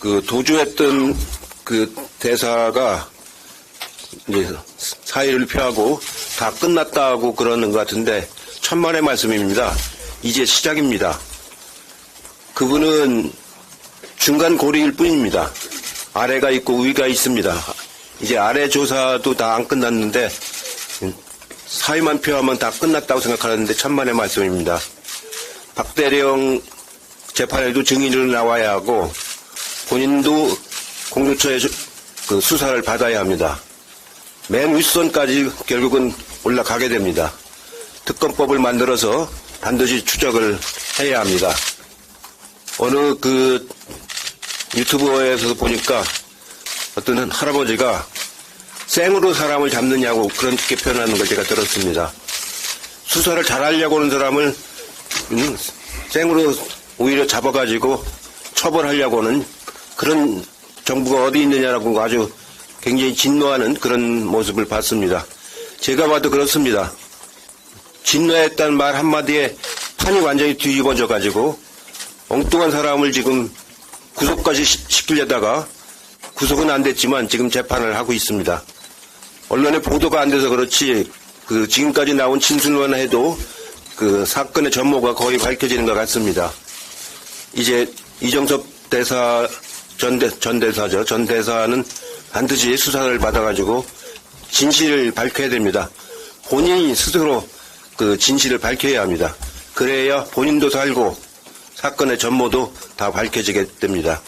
그 도주했던 그 대사가 이제 사의를 표하고 다 끝났다고 그러는 것 같은데 천만의 말씀입니다. 이제 시작입니다. 그분은 중간 고리일 뿐입니다. 아래가 있고 위가 있습니다. 이제 아래 조사도 다 안 끝났는데 사의만 표하면 다 끝났다고 생각하는데 천만의 말씀입니다. 박대령 재판에도 증인으로 나와야 하고 본인도 공조처의 수- 그 수사를 받아야 합니다. 맨 윗선까지 결국은 올라가게 됩니다. 특검법을 만들어서 반드시 추적을 해야 합니다. 어느 그 유튜브에서 보니까 어떤 할아버지가 생으로 사람을 잡느냐고 그렇게 표현하는 걸 제가 들었습니다. 수사를 잘하려고 하는 사람을 음, 생으로 오히려 잡아가지고 처벌하려고 하는 그런 정부가 어디 있느냐라고 아주 굉장히 진노하는 그런 모습을 봤습니다. 제가 봐도 그렇습니다. 진노했다는 말 한마디에 판이 완전히 뒤집어져 가지고 엉뚱한 사람을 지금 구속까지 시- 시키려다가 구속은 안 됐지만 지금 재판을 하고 있습니다. 언론에 보도가 안 돼서 그렇지 그 지금까지 나온 진술만 해도 그 사건의 전모가 거의 밝혀지는 것 같습니다. 이제 이정섭 대사 전, 대, 전 대사죠. 전 대사는 반드시 수사를 받아가지고 진실을 밝혀야 됩니다. 본인이 스스로 그 진실을 밝혀야 합니다. 그래야 본인도 살고 사건의 전모도 다 밝혀지게 됩니다.